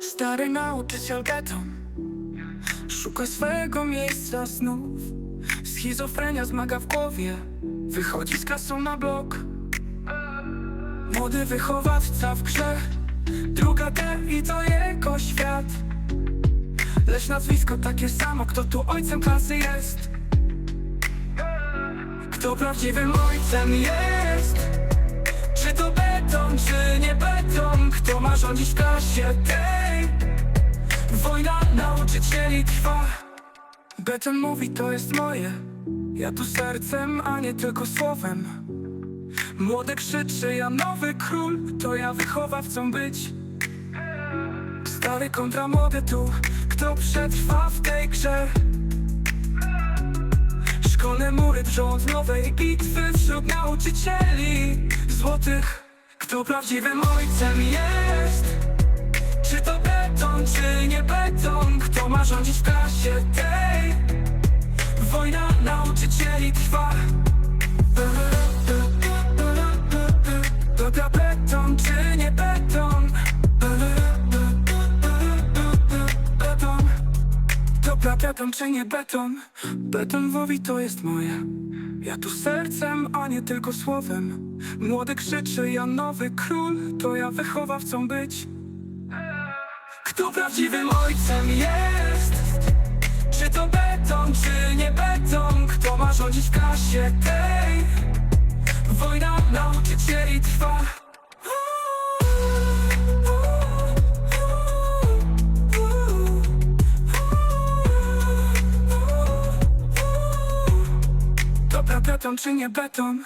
Stary nauczyciel beton Szuka swego miejsca znów. Schizofrenia zmaga w głowie. Wychodzi z kasą na blok. Młody wychowawca w grze. Druga D i to jego świat. Lecz nazwisko takie samo Kto tu ojcem klasy jest? Kto prawdziwym ojcem jest? Rządzić w klasie tej? Wojna nauczycieli trwa Beton mówi to jest moje. Ja tu sercem, a nie tylko słowem. Młody krzyczy, ja nowy król. To ja wychowawcą być. Stary kontra młody tu. Kto przetrwa w tej grze? Szkolne mury drżą od nowej bitwy Wśród nauczycieli. Złotych Kto prawdziwym ojcem jest? Czy to beton, czy nie beton? Kto ma rządzić w klasie tej? Wojna nauczycieli trwa Dobra beton, czy nie beton? Beton Dobra beton, czy nie beton? Beton wowi to jest moje Ja tu sercem, a nie tylko słowem Młody krzyczy, ja nowy król To ja wychowawcą być kto prawdziwym ojcem jest? Czy to beton, czy nie beton? Kto ma rządzić w klasie tej? Wojna nauczycieli trwa Dobra beton, czy nie beton?